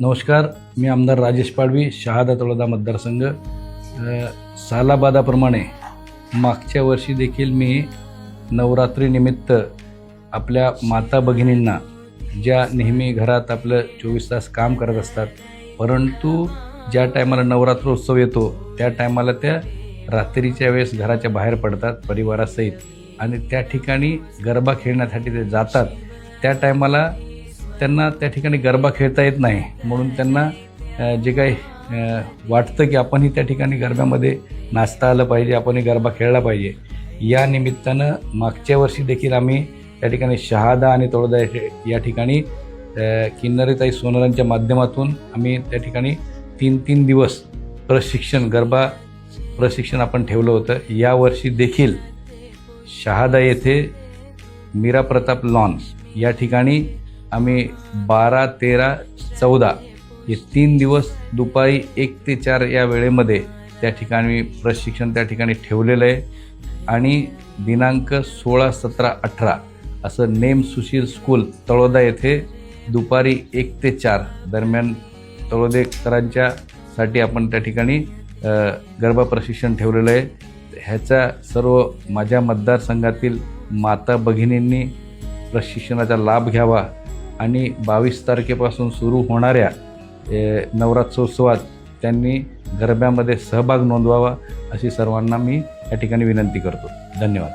नमस्कार मी आमदार राजेश पाडवी शहादा तळोदा मतदारसंघ. सालाबादाप्रमाणे मागच्या वर्षी देखील मी नवरात्रीनिमित्त आपल्या माता भगिनींना ज्या नेहमी घरात आपलं चोवीस तास काम करत असतात परंतु ज्या टायमाला नवरात्रोत्सव येतो त्या टायमाला त्या रात्रीच्या वेळेस घराच्या बाहेर पडतात परिवारासहित. आणि त्या ठिकाणी गरबा खेळण्यासाठी ते जातात. त्या टायमाला त्यांना त्या ठिकाणी गरबा खेळता येत नाही. म्हणून त्यांना जे काही वाटतं की आपणही त्या ठिकाणी गरब्यामध्ये नाचता आलं पाहिजे आपणही गरबा खेळला पाहिजे. या निमित्तानं मागच्या वर्षी देखील आम्ही त्या ठिकाणी शहादा आणि तळोदा या ठिकाणी किन्नरीताई सोनरांच्या माध्यमातून आम्ही त्या ठिकाणी तीन तीन दिवस प्रशिक्षण गरबा प्रशिक्षण आपण ठेवलं होतं. यावर्षी देखील शहादा येथे मीरा प्रताप लॉन्स या ठिकाणी आम्ही बारा तेरा चौदा हे तीन दिवस दुपारी एक ते चार या वेळेमध्ये त्या ठिकाणी प्रशिक्षण त्या ठिकाणी ठेवलेलं आहे. आणि दिनांक सोळा सतरा अठरा असं नेम सुशील स्कूल तळोदा येथे दुपारी एक ते चार दरम्यान तळोदेकरांच्या साठी आपण त्या ठिकाणी गरबा प्रशिक्षण ठेवलेलं आहे. ह्याचा सर्व माझ्या मतदारसंघातील माता भगिनींनी प्रशिक्षणाचा लाभ घ्यावा. आणि बावीस तारखेपासून सुरू होणाऱ्या नवरात्रोत्सवात त्यांनी गरब्यामध्ये सहभाग नोंदवावा अशी सर्वांना मी या ठिकाणी विनंती करतो. धन्यवाद.